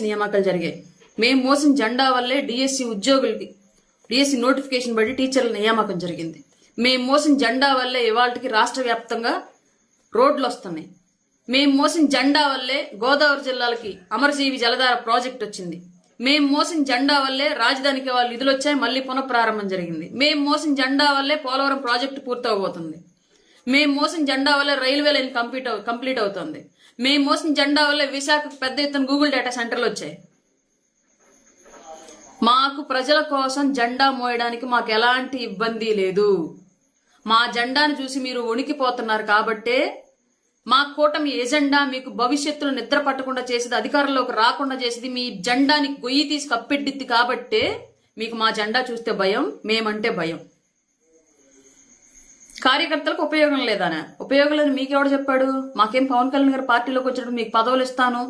DSC నియామకాలు జరిగాయి. మేము మోసిన జెండా వల్లే డిఎస్సి ఉద్యోగులకి డిఎస్సి నోటిఫికేషన్ బట్టి టీచర్ల నియామకం జరిగింది. మేము మోసిన జెండా వల్లే ఇవాళకి రాష్ట్ర వ్యాప్తంగా రోడ్లు వస్తున్నాయి. మేము మోసిన జెండా వల్లే గోదావరి జిల్లాలకి అమరజీవి జలధార ప్రాజెక్ట్ వచ్చింది. మేము మోసిన జెండా వల్లే రాజధానికి వాళ్ళు నిధులు వచ్చాయి మళ్ళీ పునఃప్రారంభం జరిగింది. మేము మోసిన జెండా వల్లే పోలవరం ప్రాజెక్టు పూర్తవబోతుంది. మేము మోసిన జెండా వల్లే రైల్వే లైన్ కంప్లీట్ కంప్లీట్ అవుతుంది. మేము మోసిన జెండా వల్లే విశాఖ పెద్ద ఎత్తున గూగుల్ డేటా సెంటర్లు వచ్చాయి. మాకు ప్రజల కోసం జెండా మోయడానికి మాకు ఎలాంటి ఇబ్బంది లేదు. మా జెండాను చూసి మీరు వణికిపోతున్నారు కాబట్టే మా కూటమి ఎజెండా మీకు భవిష్యత్తులో నిద్ర పట్టకుండా చేసేది అధికారంలోకి రాకుండా చేసేది మీ జెండాని గొయ్యి తీసి కప్పెట్టిద్ది కాబట్టే మీకు మా జెండా చూస్తే భయం మేమంటే భయం. కార్యకర్తలకు ఉపయోగం లేదానే. ఉపయోగం లేదు మీకెవడు చెప్పాడు? మాకేం పవన్ కళ్యాణ్ గారు పార్టీలోకి వచ్చినప్పుడు మీకు పదవులు ఇస్తాను.